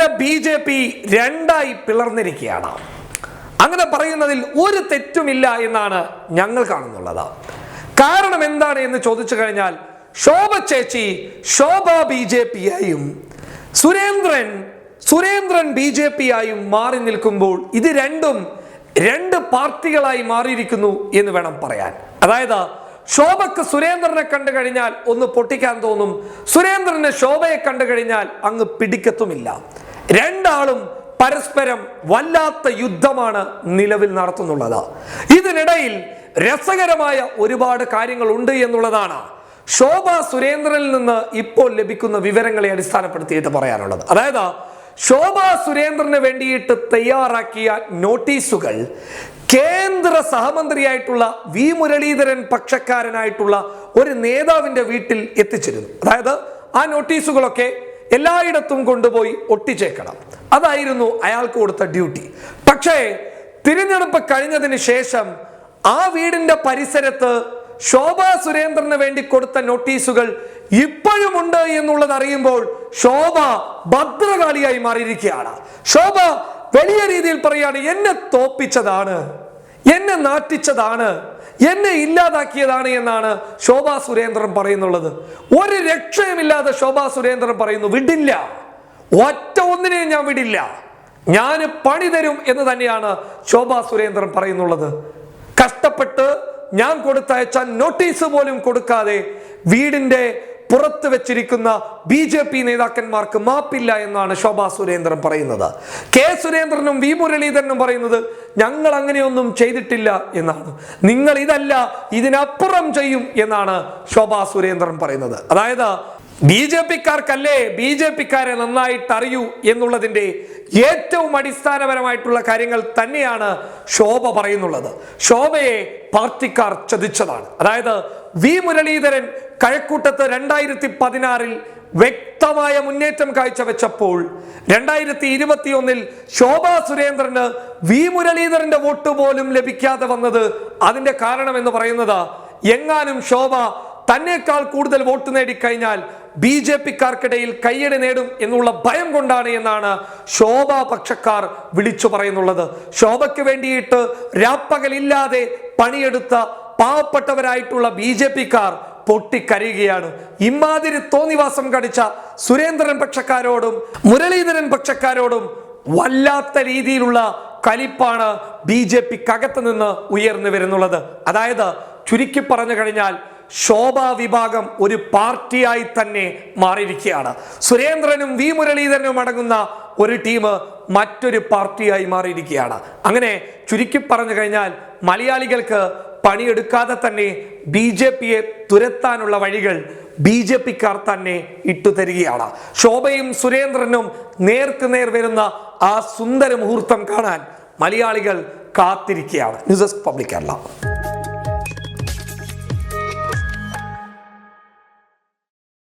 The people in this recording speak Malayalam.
കേരളത്തിലെ ബി ജെ പി രണ്ടായി പിളർന്നിരിക്കുകയാണ്. അങ്ങനെ പറയുന്നതിൽ ഒരു തെറ്റുമില്ല എന്നാണ് ഞങ്ങൾ കാണുന്നുള്ളത്. കാരണം എന്താണ് എന്ന് ചോദിച്ചു കഴിഞ്ഞാൽ ശോഭ ചേച്ചി ശോഭ ബി ജെ പി ആയും Surendran Surendran B J P ആയും മാറി നിൽക്കുമ്പോൾ ഇത് രണ്ടും രണ്ട് പാർട്ടികളായി മാറിയിരിക്കുന്നു എന്ന് വേണം പറയാൻ. അതായത് ശോഭക്ക് സുരേന്ദ്രനെ കണ്ടു കഴിഞ്ഞാൽ ഒന്ന് പൊട്ടിക്കാൻ തോന്നും സുരേന്ദ്രനെ ശോഭയെ കണ്ടു കഴിഞ്ഞാൽ അങ്ങ് പിടിക്കത്തുമില്ല. രണ്ടാളും പരസ്പരം വല്ലാത്ത യുദ്ധമാണ് നിലവിൽ നടത്തുന്നുള്ളത്. ഇതിനിടയിൽ രസകരമായ ഒരുപാട് കാര്യങ്ങൾ ഉണ്ട് എന്നുള്ളതാണ് ശോഭ സുരേന്ദ്രനിൽ നിന്ന് ഇപ്പോൾ ലഭിക്കുന്ന വിവരങ്ങളെ അടിസ്ഥാനപ്പെടുത്തിയിട്ട് പറയാനുള്ളത്. അതായത് ശോഭ സുരേന്ദ്രന് വേണ്ടിയിട്ട് തയ്യാറാക്കിയ നോട്ടീസുകൾ കേന്ദ്ര സഹമന്ത്രിയായിട്ടുള്ള വി മുരളീധരൻ പക്ഷക്കാരനായിട്ടുള്ള ഒരു നേതാവിന്റെ വീട്ടിൽ എത്തിച്ചിരുന്നു. അതായത് ആ നോട്ടീസുകളൊക്കെ എല്ലായിടത്തും കൊണ്ടുപോയി ഒട്ടിച്ചേക്കണം. അതായിരുന്നു അയാൾക്ക് കൊടുത്ത ഡ്യൂട്ടി. പക്ഷേ തിരഞ്ഞെടുപ്പ് കഴിഞ്ഞതിന് ശേഷം ആ വീടിന്റെ പരിസരത്ത് ശോഭ സുരേന്ദ്രന് വേണ്ടി കൊടുത്ത നോട്ടീസുകൾ ഇപ്പോഴുമുണ്ട് എന്നുള്ളത് അറിയുമ്പോൾ ശോഭ ഭദ്രകാളിയായി മാറിയിരിക്കുകയാണ്. ശോഭ വലിയ രീതിയിൽ പറയുകയാണ് എന്നെ തോപ്പിച്ചതാണ്. എന്നെ നാട്ടിച്ചതാണ് എന്നെ ഇല്ലാതാക്കിയതാണ് എന്നാണ് ശോഭാ സുരേന്ദ്രൻ പറയുന്നുള്ളത്. ഒരു രക്ഷയുമില്ലാതെ ശോഭാ സുരേന്ദ്രൻ പറയുന്നു വിടില്ല. ഒറ്റ ഒന്നിനെയും ഞാൻ വിടില്ല. ഞാൻ പണി തരും എന്ന് തന്നെയാണ് ശോഭാ സുരേന്ദ്രൻ പറയുന്നുള്ളത്. കഷ്ടപ്പെട്ട് ഞാൻ കൊടുത്തയച്ച നോട്ടീസ് പോലും കൊടുക്കാതെ വീടിന്റെ പുറത്ത് വെച്ചിരിക്കുന്ന ബി ജെ പി നേതാക്കന്മാർക്ക് മാപ്പില്ല എന്നാണ് ശോഭാ സുരേന്ദ്രൻ പറയുന്നത്. കെ സുരേന്ദ്രനും വി മുരളീധരനും പറയുന്നത് ഞങ്ങൾ അങ്ങനെയൊന്നും ചെയ്തിട്ടില്ല എന്നാണ്. നിങ്ങൾ ഇതല്ല ഇതിനപ്പുറം ചെയ്യും എന്നാണ് ശോഭാ സുരേന്ദ്രൻ പറയുന്നത്. അതായത് ബി ജെ പിക്കാർക്കല്ലേ ബി ജെ പിക്കാരെ നന്നായിട്ട് അറിയൂ എന്നുള്ളതിന്റെ ഏറ്റവും അടിസ്ഥാനപരമായിട്ടുള്ള കാര്യങ്ങൾ തന്നെയാണ് ശോഭ പറയുന്നുള്ളത്. ശോഭയെ പാർട്ടിക്കാർ ചതിച്ചതാണ്. അതായത് വി മുരളീധരൻ കഴക്കൂട്ടത്ത് രണ്ടായിരത്തി പതിനാറിൽ വ്യക്തമായ മുന്നേറ്റം കാഴ്ചവെച്ചപ്പോൾ രണ്ടായിരത്തി ഇരുപത്തിയൊന്നിൽ ശോഭാ സുരേന്ദ്രന് വി മുരളീധരന്റെ വോട്ട് പോലും ലഭിക്കാതെ വന്നത് അതിന്റെ കാരണം എന്ന് പറയുന്നത് എങ്ങാനും ശോഭ തന്നെക്കാൾ കൂടുതൽ വോട്ട് നേടിക്കഴിഞ്ഞാൽ ബി ജെ പിക്കാർക്കിടയിൽ കയ്യടി നേടും എന്നുള്ള ഭയം കൊണ്ടാണ് എന്നാണ് ശോഭ പക്ഷക്കാർ വിളിച്ചു പറയുന്നുള്ളത്. ശോഭയ്ക്ക് വേണ്ടിയിട്ട് രാപ്പകലില്ലാതെ പണിയെടുത്ത പാവപ്പെട്ടവരായിട്ടുള്ള ബി ജെ പിക്കാർ പൊട്ടിക്കരയുകയാണ്. ഇമാതിരി തോന്നിവാസം കടിച്ച സുരേന്ദ്രൻ പക്ഷക്കാരോടും മുരളീധരൻ പക്ഷക്കാരോടും വല്ലാത്ത രീതിയിലുള്ള കലിപ്പാണ് ബി ജെ പിക്കകത്ത് നിന്ന് ഉയർന്നു വരുന്നുള്ളത്. അതായത് ചുരുക്കി പറഞ്ഞു കഴിഞ്ഞാൽ ശോഭാ വിഭാഗം ഒരു പാർട്ടിയായി തന്നെ മാറിയിരിക്കുകയാണ്. സുരേന്ദ്രനും വി മുരളീധരനും അടങ്ങുന്ന ഒരു ടീം മറ്റൊരു പാർട്ടിയായി മാറിയിരിക്കുകയാണ്. അങ്ങനെ ചുരുക്കി പറഞ്ഞു കഴിഞ്ഞാൽ മലയാളികൾക്ക് പണിയെടുക്കാതെ തന്നെ ബി ജെ പിയെ തുരത്താനുള്ള വഴികൾ ബി ജെ പിക്കാർ തന്നെ ഇട്ടുതരികയാണ് ശോഭയും സുരേന്ദ്രനും നേർക്ക് നേർ വരുന്ന ആ സുന്ദര മുഹൂർത്തം കാണാൻ മലയാളികൾ കാത്തിരിക്കുകയാണ്. News desk public Kerala.